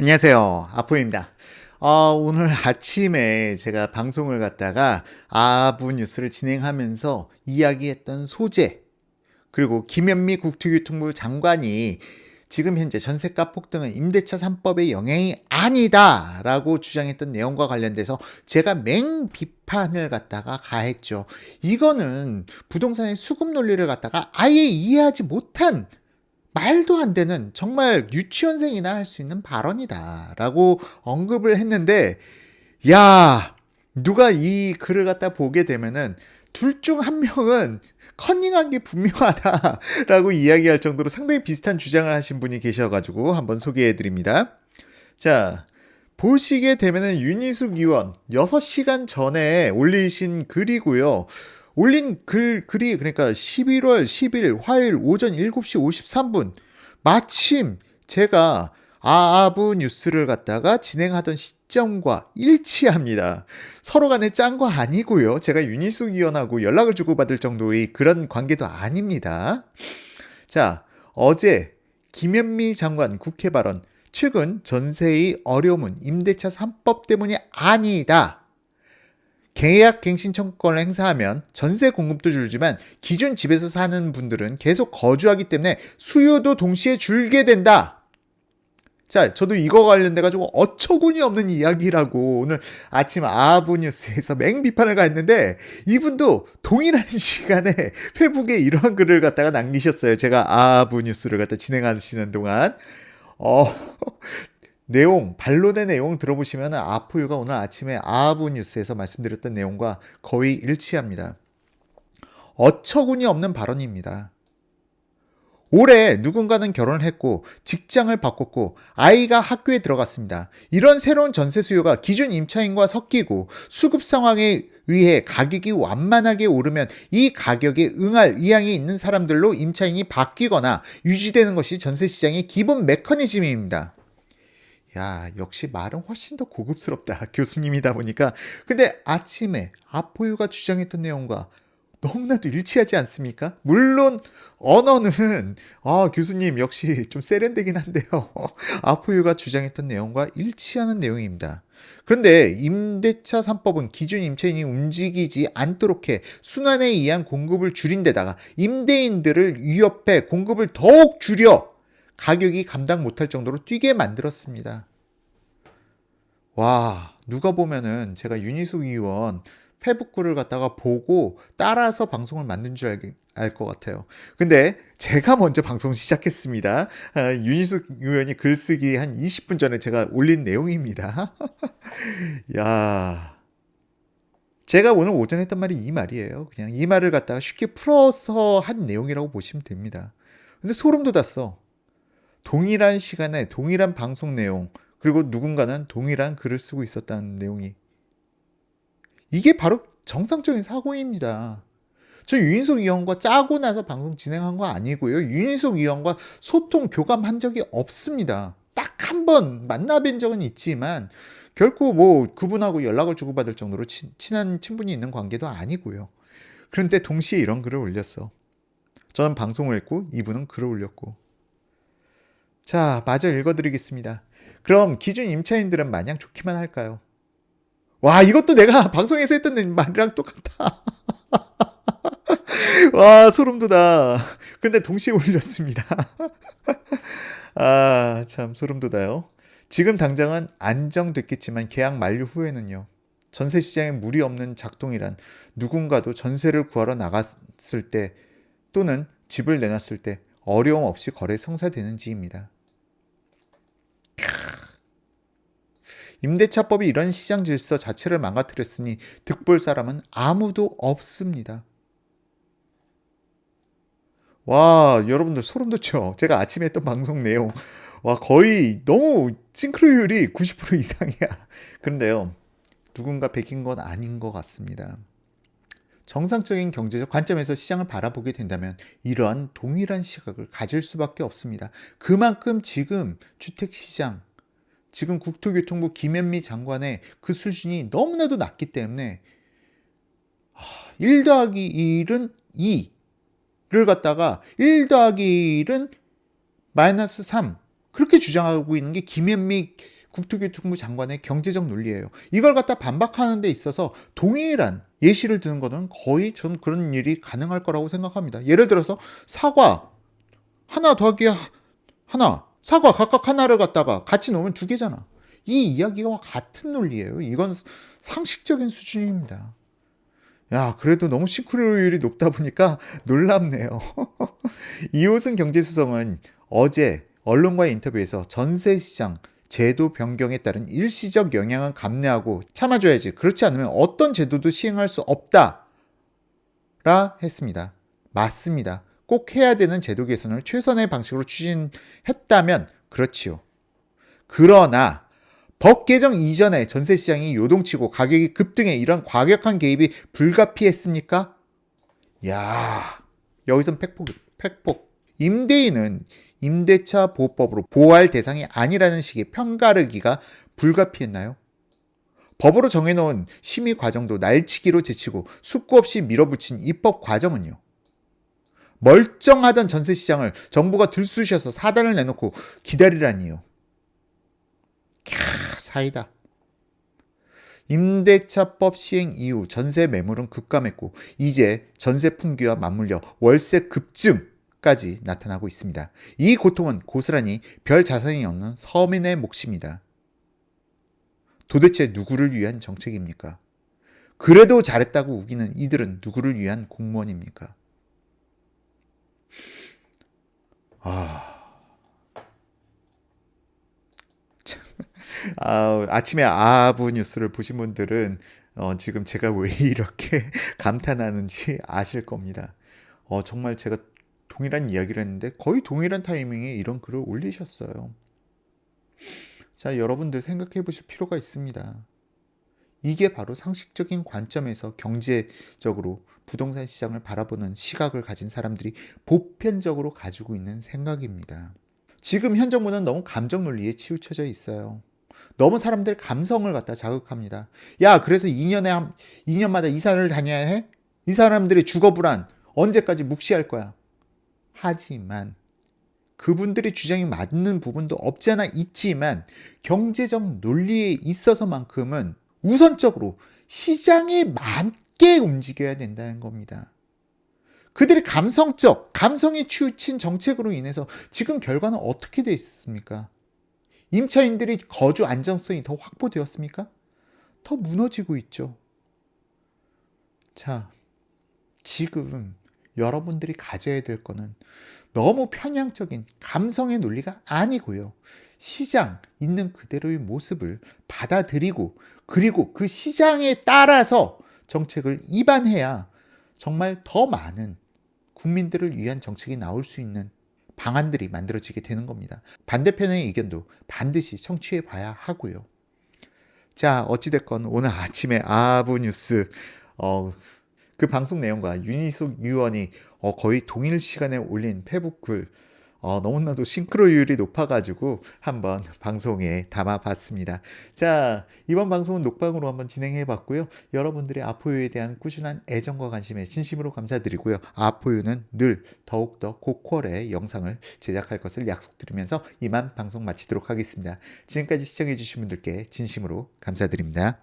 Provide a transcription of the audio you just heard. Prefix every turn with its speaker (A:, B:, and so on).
A: 안녕하세요. 아포입니다. 어, 오늘 아침에 제가 방송을 갖다가 아부 뉴스를 진행하면서 이야기했던 소재, 그리고 김현미 국토교통부 장관이 지금 현재 전세가 폭등은 임대차 3법의 영향이 아니다 라고 주장했던 내용과 관련돼서 제가 맹 비판을 갖다가 가했죠. 이거는 부동산의 수급 논리를 갖다가 아예 이해하지 못한 말도 안 되는 정말 유치원생이나 할 수 있는 발언이다라고 언급을 했는데 야 누가 이 글을 갖다 보게 되면은 둘 중 한 명은 커닝한 게 분명하다라고 이야기할 정도로 상당히 비슷한 주장을 하신 분이 계셔가지고 한번 소개해 드립니다. 자, 보시게 되면은 윤희숙 의원 6시간 전에 올리신 글이고요. 올린 글, 글이 그러니까 11월 10일 화요일 오전 7시 53분 마침 제가 아부 뉴스를 갖다가 진행하던 시점과 일치합니다. 서로 간에 짠 거 아니고요. 제가 윤희숙 의원하고 연락을 주고받을 정도의 그런 관계도 아닙니다. 자, 어제 김현미 장관 국회 발언 최근 전세의 어려움은 임대차 3법 때문이 아니다. 계약 갱신 청구권을 행사하면 전세 공급도 줄지만 기존 집에서 사는 분들은 계속 거주하기 때문에 수요도 동시에 줄게 된다. 자, 저도 이거 관련돼 가지고 어처구니 없는 이야기라고 오늘 아침 아부 뉴스에서 맹비판을 가했는데 이분도 동일한 시간에 페북에 이러한 글을 갖다가 남기셨어요. 제가 아부 뉴스를 갖다 진행하시는 동안 어 내용, 반론의 내용 들어보시면 아프유가 오늘 아침에 아부 뉴스에서 말씀드렸던 내용과 거의 일치합니다. 어처구니 없는 발언입니다. 올해 누군가는 결혼을 했고 직장을 바꿨고 아이가 학교에 들어갔습니다. 이런 새로운 전세 수요가 기존 임차인과 섞이고 수급 상황에 의해 가격이 완만하게 오르면 이 가격에 응할 의향이 있는 사람들로 임차인이 바뀌거나 유지되는 것이 전세 시장의 기본 메커니즘입니다. 야, 역시 말은 훨씬 더 고급스럽다. 교수님이다 보니까. 근데 아침에 아포유가 주장했던 내용과 너무나도 일치하지 않습니까? 물론 언어는 아 교수님 역시 좀 세련되긴 한데요. 아포유가 주장했던 내용과 일치하는 내용입니다. 그런데 임대차 3법은 기존 임차인이 움직이지 않도록 해 순환에 의한 공급을 줄인 데다가 임대인들을 위협해 공급을 더욱 줄여 가격이 감당 못할 정도로 뛰게 만들었습니다. 와, 누가 보면은 제가 윤희숙 의원 페북글을 갖다가 보고 따라서 방송을 만든 줄알것 같아요. 근데 제가 먼저 방송 시작했습니다. 아, 윤희숙 의원이 글쓰기 한 20분 전에 제가 올린 내용입니다. 야. 제가 오늘 오전에 했던 말이 이 말이에요. 그냥 이 말을 갖다가 쉽게 풀어서 한 내용이라고 보시면 됩니다. 근데 소름 돋았어. 동일한 시간에 동일한 방송 내용, 그리고 누군가는 동일한 글을 쓰고 있었다는 내용이. 이게 바로 정상적인 사고입니다. 저 유인석 의원과 짜고 나서 방송 진행한 거 아니고요. 유인석 의원과 소통, 교감한 적이 없습니다. 딱 한 번 만나뵌 적은 있지만 결코 뭐 그분하고 연락을 주고받을 정도로 친, 친한 친분이 있는 관계도 아니고요. 그런데 동시에 이런 글을 올렸어. 저는 방송을 했고 이분은 글을 올렸고. 자, 마저 읽어드리겠습니다. 그럼 기준 임차인들은 마냥 좋기만 할까요? 와, 이것도 내가 방송에서 했던 말이랑 똑같다. 와, 소름 돋아. 근데 동시에 올렸습니다. 아, 참 소름 돋아요. 지금 당장은 안정됐겠지만 계약 만료 후에는요. 전세 시장에 무리 없는 작동이란 누군가도 전세를 구하러 나갔을 때 또는 집을 내놨을 때 어려움 없이 거래 성사되는지입니다. 임대차법이 이런 시장 질서 자체를 망가뜨렸으니 득볼 사람은 아무도 없습니다. 와, 여러분들 소름 돋죠? 제가 아침에 했던 방송 내용. 와, 거의 너무 싱크로율이 90% 이상이야. 그런데요, 누군가 베낀 건 아닌 것 같습니다. 정상적인 경제적 관점에서 시장을 바라보게 된다면 이러한 동일한 시각을 가질 수밖에 없습니다. 그만큼 지금 주택시장, 지금 국토교통부 김현미 장관의 그 수준이 너무나도 낮기 때문에 1 더하기 1은 2를 갖다가 1 더하기 1은 마이너스 3 그렇게 주장하고 있는 게 김현미 국토교통부 장관의 경제적 논리예요. 이걸 갖다 반박하는 데 있어서 동일한 예시를 드는 거는 거의 전 그런 일이 가능할 거라고 생각합니다. 예를 들어서 사과 하나 더하기 하나 사과 각각 하나를 갖다가 같이 놓으면 두 개잖아. 이 이야기와 같은 논리예요. 이건 상식적인 수준입니다. 야, 그래도 너무 싱크로율이 높다 보니까 놀랍네요. 이호승 경제수석은 어제 언론과의 인터뷰에서 전세 시장 제도 변경에 따른 일시적 영향은 감내하고 참아줘야지. 그렇지 않으면 어떤 제도도 시행할 수 없다. 라 했습니다. 맞습니다. 꼭 해야 되는 제도 개선을 최선의 방식으로 추진했다면 그렇지요. 그러나 법 개정 이전에 전세 시장이 요동치고 가격이 급등해 이런 과격한 개입이 불가피했습니까? 야, 여기선 팩폭, 팩폭. 임대인은 임대차 보호법으로 보호할 대상이 아니라는 식의 편가르기가 불가피했나요? 법으로 정해놓은 심의 과정도 날치기로 제치고 숙고 없이 밀어붙인 입법 과정은요. 멀쩡하던 전세 시장을 정부가 들쑤셔서 사단을 내놓고 기다리라니요. 캬, 사이다. 임대차법 시행 이후 전세 매물은 급감했고 이제 전세 풍기와 맞물려 월세 급증 까지 나타나고 있습니다. 이 고통은 고스란히 별 자산이 없는 서민의 몫입니다. 도대체 누구를 위한 정책입니까? 그래도 잘했다고 우기는 이들은 누구를 위한 공무원입니까? 아. 참. 아, 아침에 아부 뉴스를 보신 분들은 어, 지금 제가 왜 이렇게 감탄하는지 아실 겁니다. 어, 정말 제가 동일한 이야기를 했는데 거의 동일한 타이밍에 이런 글을 올리셨어요. 자, 여러분들 생각해 보실 필요가 있습니다. 이게 바로 상식적인 관점에서 경제적으로 부동산 시장을 바라보는 시각을 가진 사람들이 보편적으로 가지고 있는 생각입니다. 지금 현 정부는 너무 감정 논리에 치우쳐져 있어요. 너무 사람들 감성을 갖다 자극합니다. 야, 그래서 2년에 한 2년마다 이사를 다녀야 해? 이 사람들의 주거 불안 언제까지 묵시할 거야? 하지만 그분들의 주장이 맞는 부분도 없지 않아 있지만 경제적 논리에 있어서만큼은 우선적으로 시장에 맞게 움직여야 된다는 겁니다. 그들의 감성적, 감성에 치우친 정책으로 인해서 지금 결과는 어떻게 되어 있습니까? 임차인들이 거주 안정성이 더 확보되었습니까? 더 무너지고 있죠. 자, 지금 여러분들이 가져야 될 거는 너무 편향적인 감성의 논리가 아니고요. 시장 있는 그대로의 모습을 받아들이고 그리고 그 시장에 따라서 정책을 입안해야 정말 더 많은 국민들을 위한 정책이 나올 수 있는 방안들이 만들어지게 되는 겁니다. 반대편의 의견도 반드시 청취해 봐야 하고요. 자, 어찌됐건 오늘 아침에 아부 뉴스, 어, 그 방송 내용과 윤희숙 의원이 어, 거의 동일 시간에 올린 페북 글, 어, 너무나도 싱크로율이 높아가지고 한번 방송에 담아봤습니다. 자, 이번 방송은 녹방으로 한번 진행해 봤고요. 여러분들의 아포유에 대한 꾸준한 애정과 관심에 진심으로 감사드리고요. 아포유는 늘 더욱더 고퀄의 영상을 제작할 것을 약속드리면서 이만 방송 마치도록 하겠습니다. 지금까지 시청해주신 분들께 진심으로 감사드립니다.